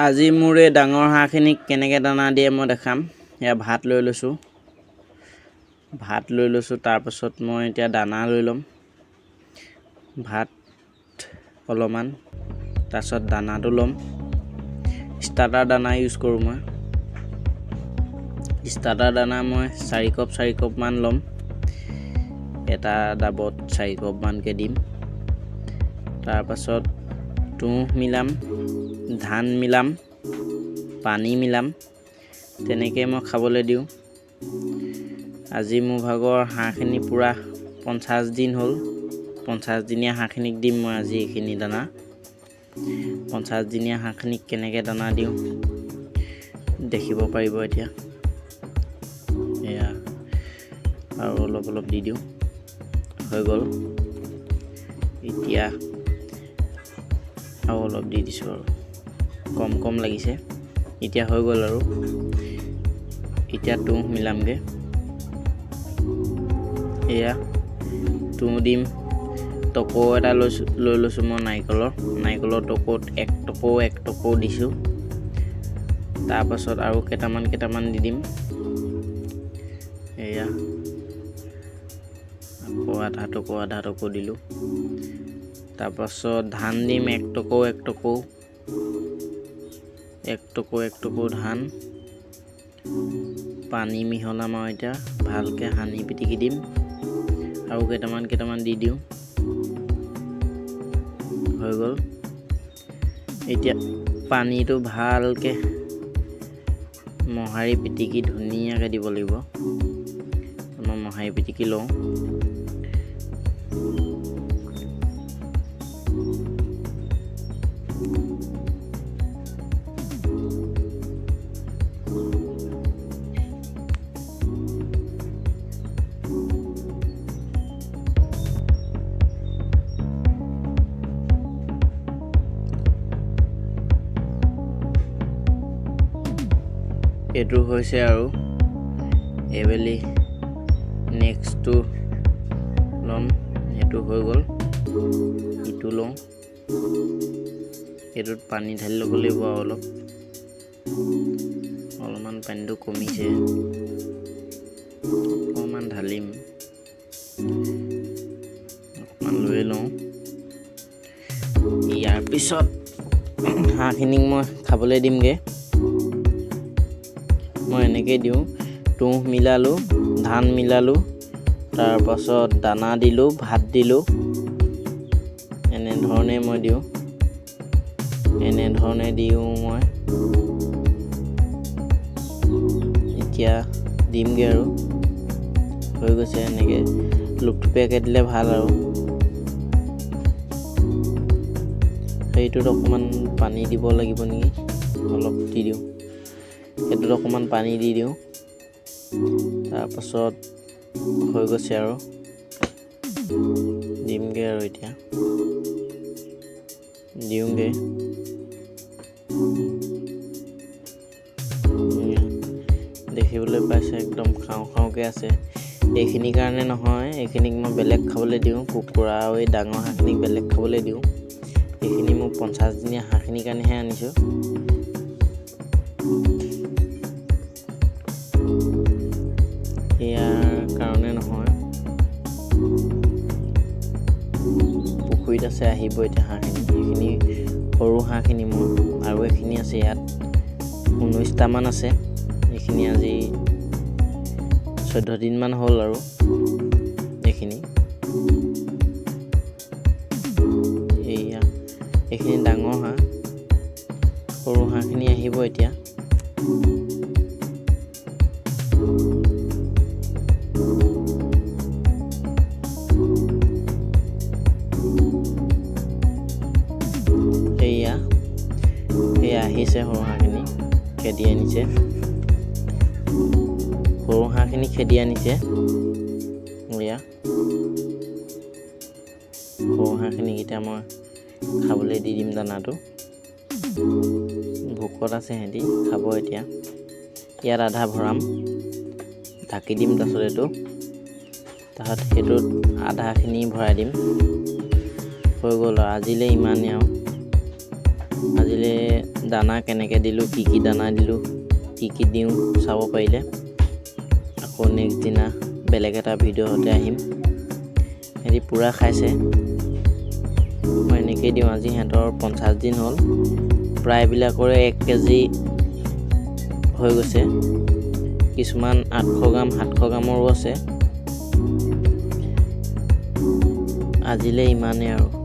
আজি মোৰ এই ডাঙৰ হাঁহখিনিক কেনেকৈ দানা দিয়ে মই দেখাম। এয়া ভাত লৈ লৈছোঁ। ভাত লৈ লৈছোঁ তাৰপাছত মই এতিয়া দানা লৈ ল'ম। ভাত অলপমান তাৰপাছত দানাটো ল'ম। ষ্টাৰ্টাৰ দানা ইউজ কৰোঁ মই। ষ্টাৰ্টাৰ দানা মই চাৰি কাপ চাৰি কাপমান ল'ম। এটা ডাবত চাৰি কাপমানকৈ দিম। তাৰপাছত তুঁহ মিলাম, ধান মিলাম, পানী মিলাম তেনেকৈ মই খাবলৈ দিওঁ। আজি মোৰ ভাগৰ হাঁহখিনি পূৰা পঞ্চাছ দিন হ'ল। পঞ্চাছ দিনীয়া হাঁহখিনিক দিম মই আজি এইখিনি দানা। পঞ্চাছ দিনীয়া হাঁহখিনিক কেনেকৈ দানা দিওঁ, দেখিব পাৰিব এতিয়া। এয়া আৰু অলপ অলপ দি দিওঁ। হৈ গ'ল। এতিয়া আৰু অলপ দি দিছোঁ আৰু। কম কম লাগিছে। এতিয়া হৈ গ'ল আৰু। এতিয়া তুঁহ মিলামগৈ। এয়া তুঁহ দিম। টকৌ এটা লৈছোঁ লৈ লৈছোঁ মই নাৰিকলৰ। নাৰিকলৰ টকৌত এক টকৌ এক টকৌ দিছোঁ। তাৰপাছত আৰু কেইটামান কেইটামান দি দিম। এয়া আকৌ আধা টকৌ আধা টকৌ দিলোঁ। তাৰপাছত ধান দিম, এক টকৌ এক টকৌ। এক টকৌ এক টকৌ ধান। পানী মিহলাম আৰু এতিয়া, ভালকৈ সানি পিটিকি দিম। আৰু কেইটামান কেইটামান দি দিওঁ। হৈ গ'ল। এতিয়া পানীটো ভালকৈ মোহাৰি পিটিকি ধুনীয়াকৈ দিব লাগিব। মই মোহাৰি পিটিকি লওঁ। এইটো হৈছে আৰু এইবেলি নেক্সটটো ল'ম সেইটো হৈ গ'ল। ইটো লওঁ। এইটোত পানী ঢালি ল'ব লাগিব আৰু অলপ। অলপমান পানীটো কমিছে। অকণমান ঢালিম। অকণমান লৈ লওঁ। ইয়াৰ পিছত হাঁহখিনিক মই খাবলৈ দিমগৈ। মই এনেকৈ দিওঁ তুঁহ মিলালোঁ ধান মিলালোঁ তাৰপাছত দানা দিলোঁ ভাত দিলোঁ এনেধৰণে মই দিওঁ। এনেধৰণে দিওঁ মই। এতিয়া দিমগৈ আৰু। হৈ গৈছে এনেকৈ। লুপথুপীয়াকৈ দিলে ভাল আৰু। সেইটোত অকণমান পানী দিব লাগিব নেকি? অলপ দি দিওঁ। সেইটোত অকণমান পানী দি দিওঁ। তাৰপাছত হৈ গৈছে আৰু। দিমগৈ আৰু এতিয়া। দিওঁগৈ। দেখিবলৈ পাইছে একদম খাওঁ খাওঁকৈ আছে। এইখিনিৰ কাৰণে নহয় এইখিনিক মই বেলেগ খাবলৈ দিওঁ। কুকুৰা আৰু এই ডাঙৰ হাঁহখিনিক বেলেগ খাবলৈ দিওঁ। এইখিনি মোক পঞ্চাছ দিনীয়া হাঁহখিনিৰ কাৰণেহে আনিছোঁ। পুখুৰীত আছে আহিব এতিয়া হাঁহখিনি সেইখিনি সৰু হাঁহখিনি মোৰ আৰু এইখিনি আছে ইয়াত। ঊনৈছটামান আছে এইখিনি আজি চৈধ্য দিনমান হ'ল আৰু এইখিনি। এইয়া এইখিনি ডাঙৰ হাঁহ সৰু হাঁহখিনি আহিব এতিয়া। আহিছে সৰু হাঁহখিনি খেদি আনিছে। সৰু হাঁহখিনি খেদি আনিছে। এয়া সৰু হাঁহখিনিক এতিয়া মই খাবলৈ দি দিম দানাটো। ভোকত আছে সিহঁতি, খাব এতিয়া। ইয়াত আধা ভৰাম। ঢাকি দিম তাৰপিছত এইটো। তাৰপিছত সেইটোত আধাখিনি ভৰাই দিম। হৈ গ'ল আৰু আজিলৈ ইমানেই আৰু। আজিলৈ দানা কেনেকৈ দিলোঁ কি কি দানা দিলোঁ কি কি দিওঁ চাব পাৰিলে। আকৌ নেক্সট দিনা বেলেগ এটা ভিডিঅ'তে আহিম। সিহঁতি পূৰা খাইছে। মই এনেকৈয়ে দিওঁ আজি সিহঁতৰ পঞ্চাছ দিন হ'ল। প্ৰায়বিলাকৰে এক কেজি হৈ গৈছে। কিছুমান আঠশ গ্ৰাম সাতশ গ্ৰামৰো আছে। আজিলৈ ইমানেই আৰু।